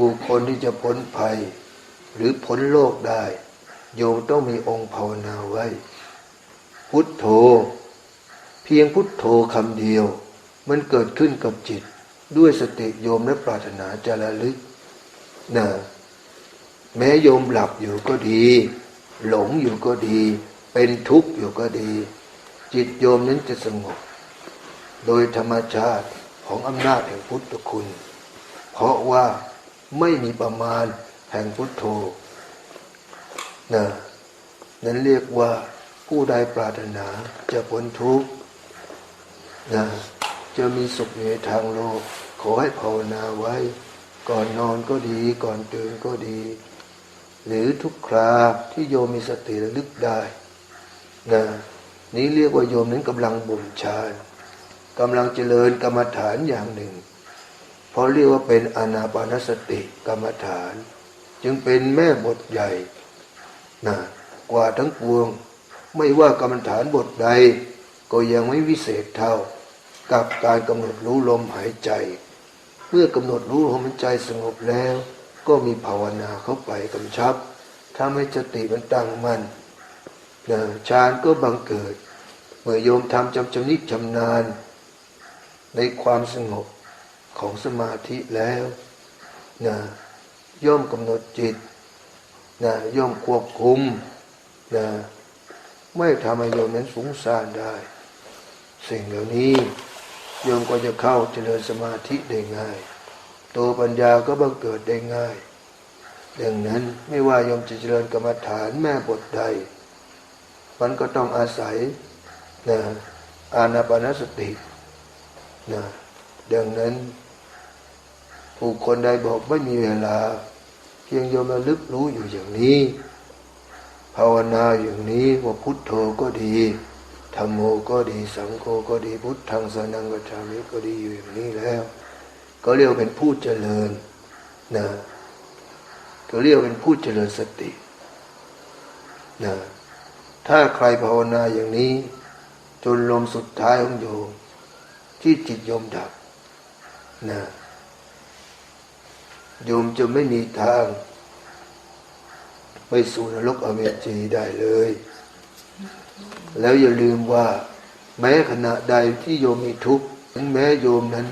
บุคคลที่จะพ้นภัย หรือพ้นโลกได้ โยมต้องมีองค์ภาวนาไว้ พุทโธ เพียงพุทโธคำเดียว มันเกิดขึ้นกับจิต ด้วยสติโยมและปรารถนาจะระลึกนะแม้โยมหลับอยู่ก็ดี หลงอยู่ก็ดี เป็นทุกข์อยู่ก็ดี จิตโยมนั้นจะสงบ โดยธรรมชาติของอำนาจแห่งพุทธคุณ เพราะว่า ไม่มีประมาณแห่งพุทโธนะนั้นเรียกว่าผู้ใดปรารถนาจะพ้นทุกข์นะจะมีสุขในทางโลก ขอให้ภาวนาไว้ ก่อนนอนก็ดี ก่อนตื่นก็ดี หรือทุกคราที่โยมมีสติระลึกได้นะนี้เรียกว่าโยมนั้นกำลังบ่มฌานกำลังเจริญกรรมฐานอย่างหนึ่ง เพราะเรียกว่าเป็นอนาปานสติกรรมฐาน จึงเป็นแม่บทใหญ่นะกว่าทั้งปวง ไม่ว่ากรรมฐานบทใด ก็ยังไม่วิเศษเท่า กับการกำหนดรู้ลมหายใจ เมื่อกำหนดรู้ลมหายใจสงบแล้ว ก็มีภาวนาเข้าไปกำชับทำให้สติมันตั้งมั่นนะฌานก็บังเกิด เมื่อโยมทำจำจำนิชำนาญในความสงบ ของสมาธิแล้วนะย่อมกำหนดจิตนะย่อมควบคุมนะไม่ทำให้โยมนั้นฟุ้งซ่านได้ สิ่งเหล่านี้โยมก็จะเข้าเจริญสมาธิได้ง่าย ตัวปัญญาก็บังเกิดได้ง่าย ดังนั้นไม่ว่าโยมจะเจริญกรรมฐานแม่บทใด มันก็ต้องอาศัยนะอานาปานสตินะดังนั้น ผู้คนใดบอกไม่มีเวลา เพียงโยมระลึกรู้อยู่อย่างนี้ ภาวนาอย่างนี้ว่าพุทโธก็ดีธรรมโมก็ดีสังโฆก็ดีพุทธังสนังกัจฉามิก็ดีอยู่อย่างนี้แล้ว ก็เรียกเป็นผู้เจริญนะก็เรียกเป็นผู้เจริญสตินะถ้าใครภาวนาอย่างนี้ จนลมสุดท้ายของโยมที่จิตโยมดับนะ โยมจะไม่มีทาง ไปสู่นรกอเวจีได้เลย แล้วอย่าลืมว่า แม้ขณะใดที่โยมมีทุกข์ถึงแม้โยมนั้น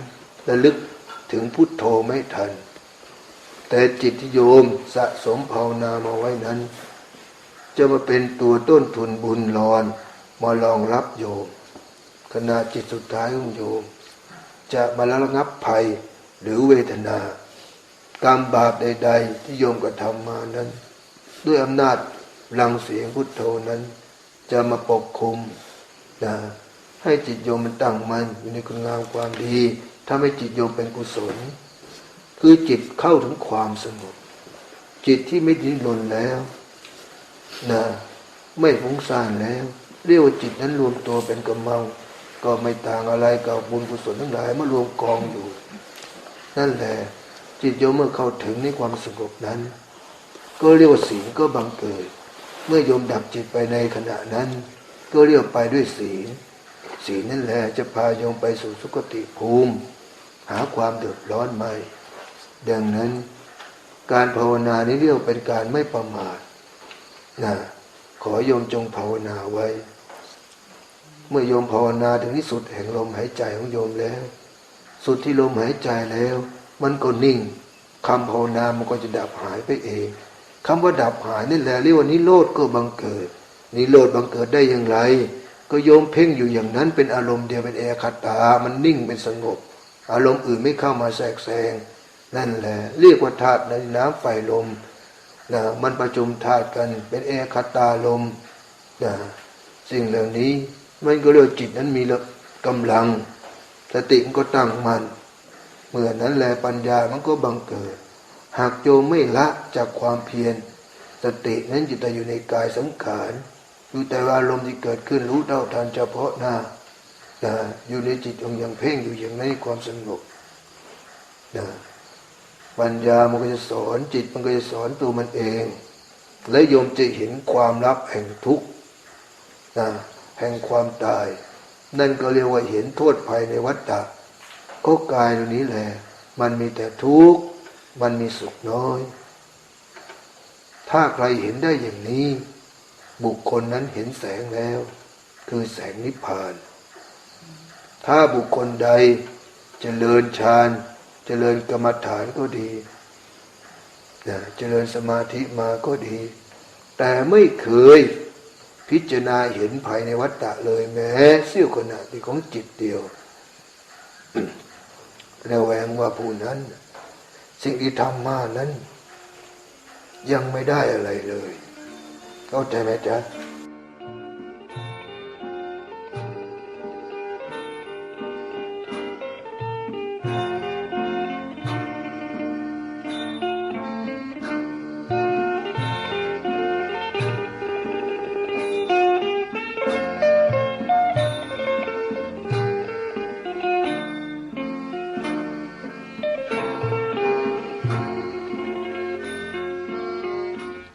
ระลึกถึงพุทโธไม่ทัน แต่จิตที่โยมสะสมภาวนามาไว้นั้น จะมาเป็นตัวต้นทุนบุญรอนมารองรับโยม ขณะจิตสุดท้ายของโยม จะมาระงับภัยหรือเวทนา กรรมบาปใด ๆ ที่โยมกระทำมานั้น ด้วยอำนาจรังเสียงพุทโธนั้น จะมาปกคุมนะให้จิตโยมมันตั้งมั่นอยู่ในคุณงามความดีทำให้จิตโยมเป็นกุศล คือจิตเข้าถึงความสงบจิตที่ไม่ดิ้นรนแล้วนะไม่ฟุ้งซ่านแล้ว เรียกว่าจิตนั้นรวมตัวเป็นกำมังก็ไม่ต่างอะไรกับบุญกุศลทั้งหลายมารวมกองอยู่ นั่นแหละ จิตโยมเมื่อเข้าถึงในความสงบนั้น ก็เรียกว่าศีลก็บังเกิด เมื่อโยมดับจิตไปในขณะนั้น ก็เรียกไปด้วยศีลศีลนั่นแหละจะพาโยมไปสู่สุคติภูมิ หาความเดือดร้อนไม่ดังนั้น การภาวนานี้เรียกเป็นการไม่ประมาทนะขอโยมจงภาวนาไว้ เมื่อโยมภาวนาถึงที่สุดแห่งลมหายใจของโยมแล้ว สุดที่ลมหายใจแล้ว มันก็นิ่งคำภาวนามันก็จะดับหายไปเองคำว่าดับหายนี่แหละเรียกว่านิโรธก็บังเกิดนิโรธบังเกิดได้อย่างไร ก็โยมเพ่งอยู่อย่างนั้นเป็นอารมณ์เดียวเป็นเอคตา มันนิ่งเป็นสงบ อารมณ์อื่นไม่เข้ามาแทรกแซงนั่นแหละเรียกว่าธาตุในน้ำไฟลมนะมันประชุมธาตุกันเป็นเอคตาลมนะสิ่งเหล่านี้มันก็เรียกจิตนั้นมีกำลัง สติมันก็ตั้งมัน่น เมื่อนั้นแลปัญญามันก็บังเกิด หากโยมไม่ละจากความเพียรสตินั้นจะแต่อยู่ในกายสังขารอยู่แต่ว่าอารมณ์ที่เกิดขึ้นรู้เท่าทันเฉพาะหน้านะอยู่ในจิตองอย่างเพ่งอยู่อย่างในความสงบนะปัญญามันก็จะสอนจิตมันก็จะสอนตัวมันเอง และโยมจะเห็นความลับแห่งทุกข์นะแห่งความตาย นั่นก็เรียกว่าเห็นโทษภัยในวัฏฏะ ก็กายตรงนี้แหละ มันมีแต่ทุกข์ มันมีสุขน้อย ถ้าใครเห็นได้อย่างนี้ บุคคลนั้นเห็นแสงแล้ว คือแสงนิพพาน ถ้าบุคคลใดจเจริญฌานเจริญกรรมฐานก็ดีนะเจริญสมาธิมาก็ดี แต่ไม่เคยพิจารณาเห็นภายในวัฏฏะเลยแม้เสี้ยวขณะที่ของจิตเดียว ระแวงว่าผู้นั้น สิ่งที่ทำมานั้น ยังไม่ได้อะไรเลยเข้าใจไหมจ๊ะ